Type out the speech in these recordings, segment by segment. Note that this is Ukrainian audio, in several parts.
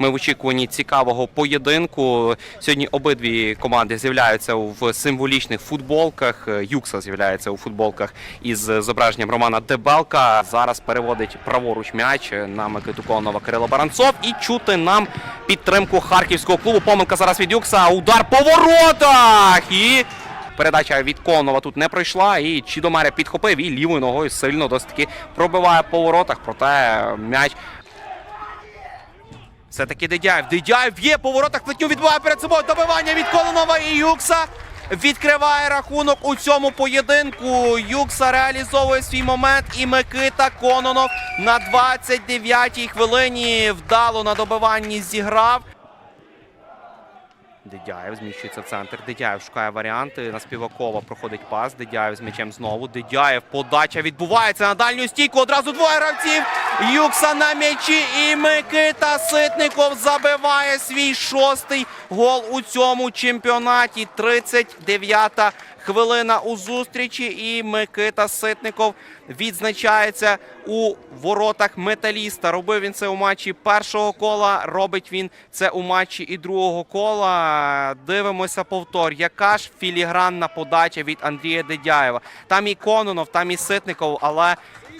Ми в очікуванні цікавого поєдинку. Сьогодні обидві команди з'являються в символічних футболках. Юкса з'являється у футболках із зображенням Романа Дебелка. Зараз переводить праворуч м'яч на Микиту Конова Кирило Баранцов. І чути нам підтримку харківського клубу. Помилка зараз від Юкса. Удар по воротах! І Передача від Конова тут не пройшла, і Чідомере підхопив і лівою ногою сильно досить таки пробиває по воротах, проте м'яч. Все-таки Дедяєв. Дедяєв є по воротах, відбуває перед собою добивання від Кононова і Юкса. Відкриває рахунок у цьому поєдинку. Юкса реалізовує свій момент. І Микита Кононов на 29-й хвилині вдало на добиванні зіграв. Дедяєв зміщується в центр. Дедяєв шукає варіанти. На Співакова проходить пас. Дедяєв з м'ячем знову. Дедяєв подача відбувається на дальню стійку. Одразу двоє гравців. Юкса на м'ячі. І Микита Ситников забиває свій шостий гол у цьому чемпіонаті. 39-та хвилина у зустрічі. І Микита Ситников відзначається у воротах металіста. Робив він це у матчі першого кола. Робить він це у матчі і другого кола. Дивимося повтор. Яка ж філігранна подача від Андрія Дедяєва. Там і Кононов, там і Ситников, але.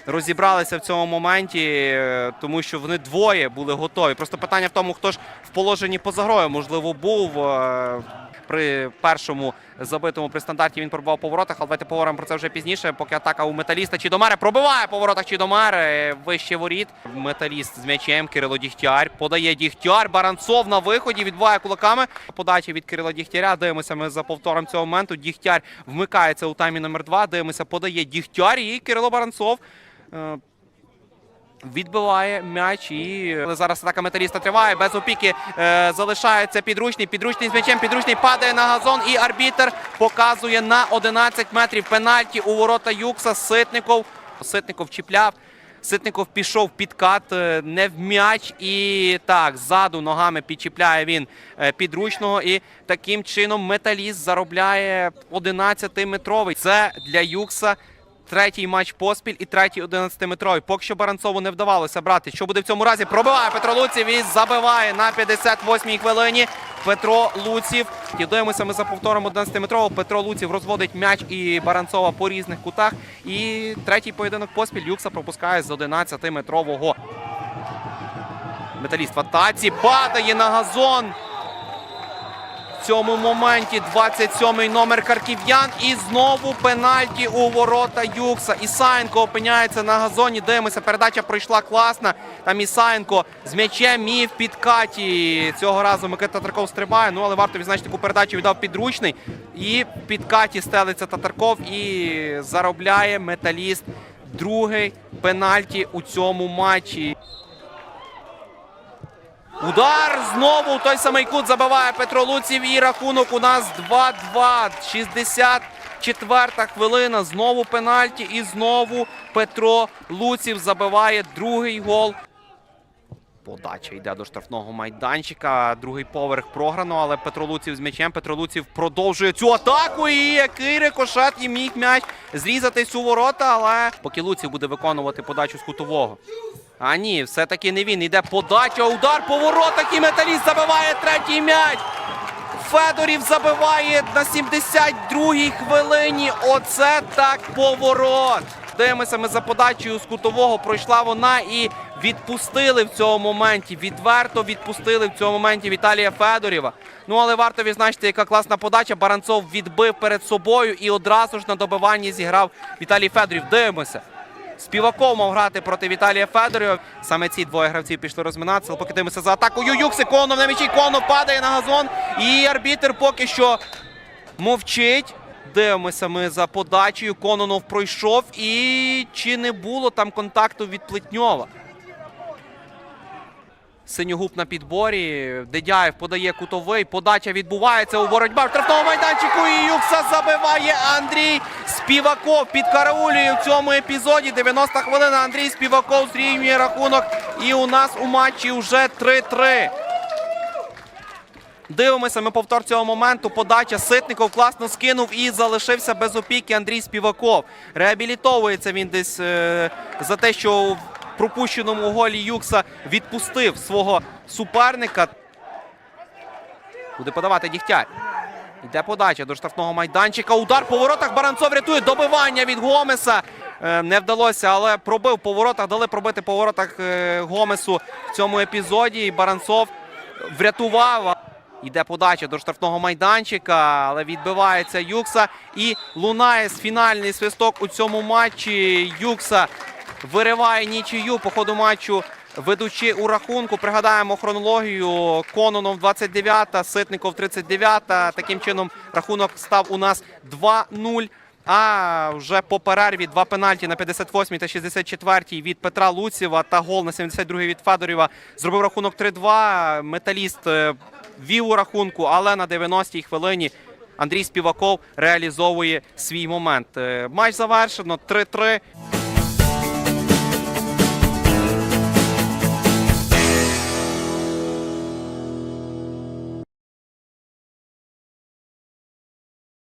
Розібралися в цьому моменті, тому що вони двоє були готові. Просто питання в тому, хто ж в положенні поза грою, можливо, був е, при першому забитому при стандарті. Він пробував по воротах, але давайте поговоримо про це вже пізніше. Поки атака у металіста Чідомаре пробиває по воротах Чідомаре. Вище воріт. Металіст з м'ячем. Кирило Дігтяр подає Дігтяр. Баранцов на виході відбиває кулаками. Подача від Кирила Дігтяря. Дивимося ми за повтором цього моменту. Дігтяр вмикається у таймі номер два. Дивимося, подає Дігтяр і Кирило Баранцов. Відбиває м'яч і зараз атака металіста триває. Без опіки е, залишається підручний. Підручний з м'ячем. Підручний падає на газон. І арбітер показує на 11 метрів пенальті у ворота Юкса. Ситников. Ситников чіпляв. Ситников пішов під кат, е, не в м'яч. І так, ззаду ногами підчіпляє він е, підручного. І таким чином металіст заробляє 11-метровий. Це для Юкса Третій матч поспіль і третій 11-метровий. Поки що Баранцову не вдавалося брати. Що буде в цьому разі? Пробиває Петро Луців і забиває на 58-й хвилині. Петро Луців. І дивимося ми за повтором 11-метрового. Петро Луців розводить м'яч і Баранцова по різних кутах. І третій поєдинок поспіль Юкса пропускає з 11-метрового. Металіст в атаці падає на газон. Цьому моменті 27-й номер харків'ян. І знову пенальті у ворота Юкса. Ісаєнко опиняється на газоні. Дивимося, передача пройшла класна. Там Ісаєнко з м'ячем і в підкаті. Цього разу Микита Татарков стрибає. Ну але варто відзначити, таку передачу віддав підручний. І в підкаті стелиться Татарков і заробляє металіст другий пенальті у цьому матчі. Удар знову той самий кут забиває Петро Луців. І рахунок у нас 2-2. 64-та хвилина. Знову пенальті. І знову Петро Луців забиває другий гол. Подача йде до штрафного майданчика. Другий поверх програно, але Петро Луців з м'ячем. Петро Луців продовжує цю атаку. І який рикошет і міг м'яч зрізатись у ворота. Але поки Луців буде виконувати подачу з кутового. А ні, все-таки не він. Йде подача, удар по воротах і металіст забиває третій м'яч. Федорів забиває на 72-й хвилині. Оце так поворот. Дивимося ми за подачею з кутового. Пройшла вона і відпустили в цьому моменті. Відверто відпустили в цьому моменті Віталія Федорєва. Ну але варто відзначити, яка класна подача. Баранцов відбив перед собою і одразу ж на добиванні зіграв Віталій Федорів. Дивимося. Співаков мав грати проти Віталія Федорєва. Саме ці двоє гравців пішли розминатися. Поки дивимося за атакою. Юкси Конов на м'ячі. Конов падає на газон. І арбітер поки що мовчить. Дивимося ми за подачею. Кононов пройшов. І чи не було там контакту від Плетньова? Синьогуб на підборі. Дедяєв подає кутовий. Подача відбувається у боротьба в штрафному майданчику. І Юкса забиває Андрій Співаков. Підкараулює в цьому епізоді. 90 хвилина. Андрій Співаков зрівнює рахунок. І у нас у матчі вже 3-3. Дивимося, ми повтор цього моменту. Подача Ситников класно скинув і залишився без опіки Андрій Співаков. Реабілітовується він десь е, за те, що пропущеному голі Юкса відпустив свого суперника. Буде подавати Дігтяр. Йде подача до штрафного майданчика. Удар по воротах. Баранцов рятує добивання від Гомеса. Е, Не вдалося, але пробив по воротах. Дали пробити по воротах е, Гомесу в цьому епізоді. І Баранцов врятував. Йде подача до штрафного майданчика, але відбивається Юкса. І лунає фінальний свисток у цьому матчі. Юкса вириває нічию по ходу матчу. Ведучи у рахунку, пригадаємо хронологію. Кононов 29-та, Ситников 39-та. Таким чином рахунок став у нас 2-0. А вже по перерві два пенальті на 58-й та 64-й від Петра Луціва та гол на 72-й від Федорєва зробив рахунок 3-2. Металіст е, вів у рахунку, але на 90-й хвилині Андрій Співаков реалізовує свій момент. Е, Матч завершено 3-3.